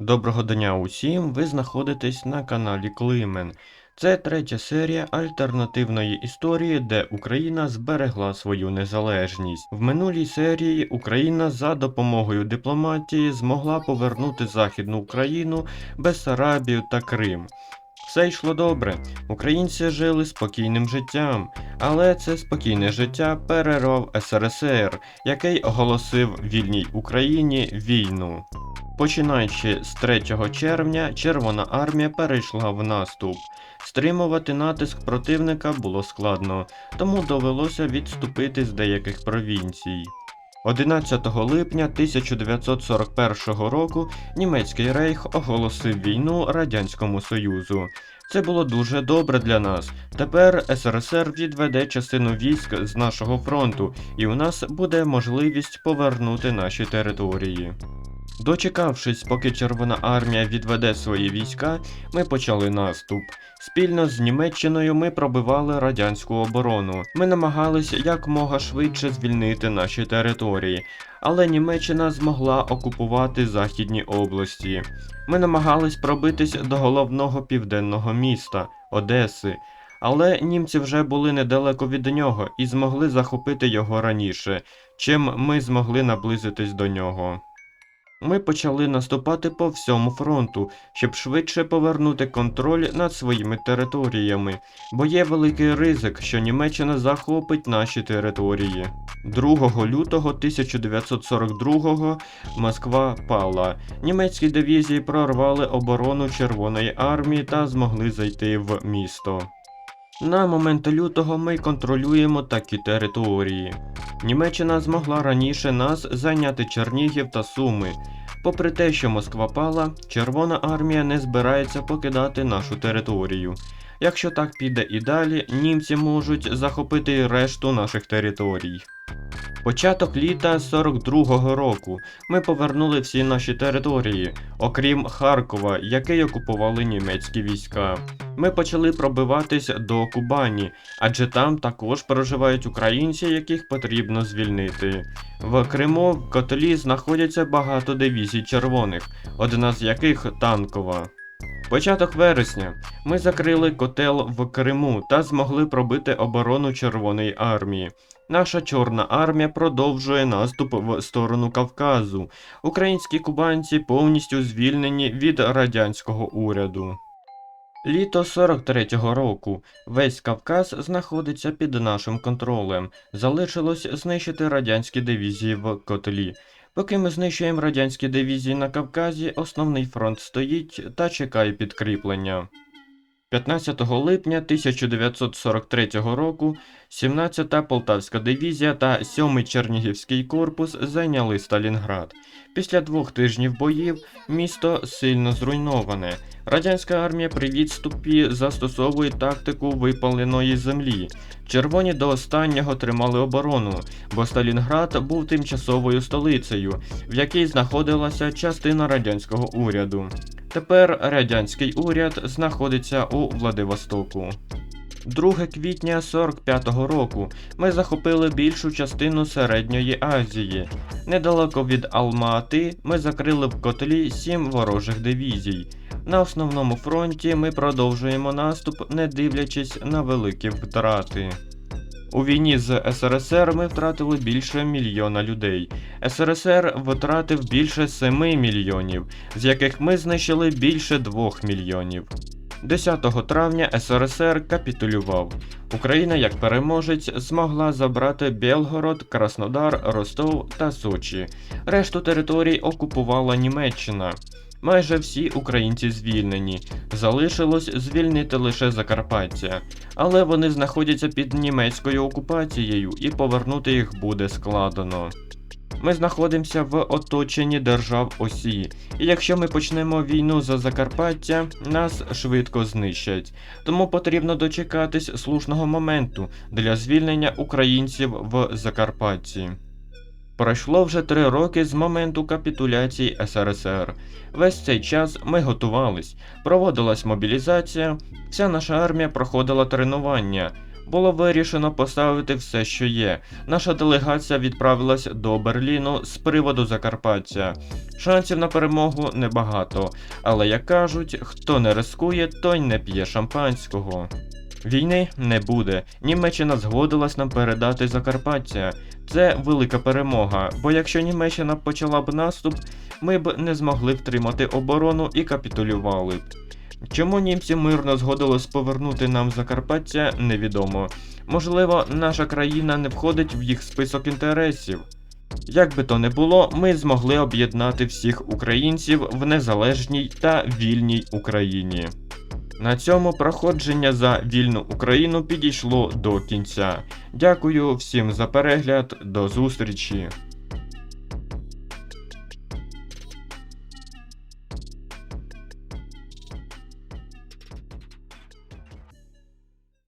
Доброго дня усім! Ви знаходитесь на каналі Климен. Це третя серія альтернативної історії, де Україна зберегла свою незалежність. В минулій серії Україна за допомогою дипломатії змогла повернути Західну Україну, Бессарабію та Крим. Все йшло добре. Українці жили спокійним життям, але це спокійне життя перервав СРСР, який оголосив вільній Україні війну. Починаючи з 3 червня, Червона армія перейшла в наступ. Стримувати натиск противника було складно, тому довелося відступити з деяких провінцій. 11 липня 1941 року німецький рейх оголосив війну Радянському Союзу. Це було дуже добре для нас. Тепер СРСР відведе частину військ з нашого фронту, і у нас буде можливість повернути наші території. Дочекавшись, поки Червона армія відведе свої війська, ми почали наступ. Спільно з Німеччиною ми пробивали радянську оборону. Ми намагались якмога швидше звільнити наші території, але Німеччина змогла окупувати західні області. Ми намагались пробитись до головного південного міста Одеси. Але німці вже були недалеко від нього і змогли захопити його раніше, чим ми змогли наблизитись до нього. Ми почали наступати по всьому фронту, щоб швидше повернути контроль над своїми територіями, бо є великий ризик, що Німеччина захопить наші території. 2 лютого 1942 Москва пала. Німецькі дивізії прорвали оборону Червоної армії та змогли зайти в місто. На момент лютого ми контролюємо такі території. Німеччина змогла раніше нас зайняти Чернігів та Суми. Попри те, що Москва пала, Червона армія не збирається покидати нашу територію. Якщо так піде і далі, німці можуть захопити решту наших територій. Початок літа 42-го року ми повернули всі наші території, окрім Харкова, який окупували німецькі війська. Ми почали пробиватись до Кубані, адже там також проживають українці, яких потрібно звільнити. В Криму в котлі знаходяться багато дивізій червоних, одна з яких танкова. Початок вересня ми закрили котел в Криму та змогли пробити оборону Червоної армії. Наша Чорна армія продовжує наступ в сторону Кавказу. Українські кубанці повністю звільнені від радянського уряду. Літо 43-го року. Весь Кавказ знаходиться під нашим контролем. Залишилось знищити радянські дивізії в котлі. Поки ми знищуємо радянські дивізії на Кавказі, основний фронт стоїть та чекає підкріплення. 15 липня 1943 року 17-та Полтавська дивізія та 7-й Чернігівський корпус зайняли Сталінград. Після двох тижнів боїв місто сильно зруйноване. Радянська армія при відступі застосовує тактику випаленої землі. Червоні до останнього тримали оборону, бо Сталінград був тимчасовою столицею, в якій знаходилася частина радянського уряду. Тепер радянський уряд знаходиться у Владивостоку. 2 квітня 45-го року ми захопили більшу частину Середньої Азії. Недалеко від Алма-Ати ми закрили в котлі сім ворожих дивізій. На основному фронті ми продовжуємо наступ, не дивлячись на великі втрати. У війні з СРСР ми втратили більше мільйона людей. СРСР втратив більше 7 мільйонів, з яких ми знищили більше 2 мільйонів. 10 травня СРСР капітулював. Україна як переможець змогла забрати Белгород, Краснодар, Ростов та Сочі. Решту територій окупувала Німеччина. Майже всі українці звільнені. Залишилось звільнити лише Закарпаття, але вони знаходяться під німецькою окупацією і повернути їх буде складно. Ми знаходимося в оточенні держав Осі, і якщо ми почнемо війну за Закарпаття, нас швидко знищать. Тому потрібно дочекатись слушного моменту для звільнення українців в Закарпатті. Пройшло вже три роки з моменту капітуляції СРСР. Весь цей час ми готувались, проводилась мобілізація, вся наша армія проходила тренування. Було вирішено поставити все, що є. Наша делегація відправилась до Берліну з приводу Закарпаття. Шансів на перемогу небагато, але як кажуть, хто не рискує, той не п'є шампанського. Війни не буде. Німеччина згодилась нам передати Закарпаття. Це велика перемога, бо якщо Німеччина почала б наступ, ми б не змогли втримати оборону і капітулювали. б. Чому німці мирно згодились повернути нам Закарпаття, невідомо. Можливо, наша країна не входить в їх список інтересів. Як би то не було, ми змогли об'єднати всіх українців в незалежній та вільній Україні. На цьому проходження за вільну Україну підійшло до кінця. Дякую всім за перегляд, до зустрічі!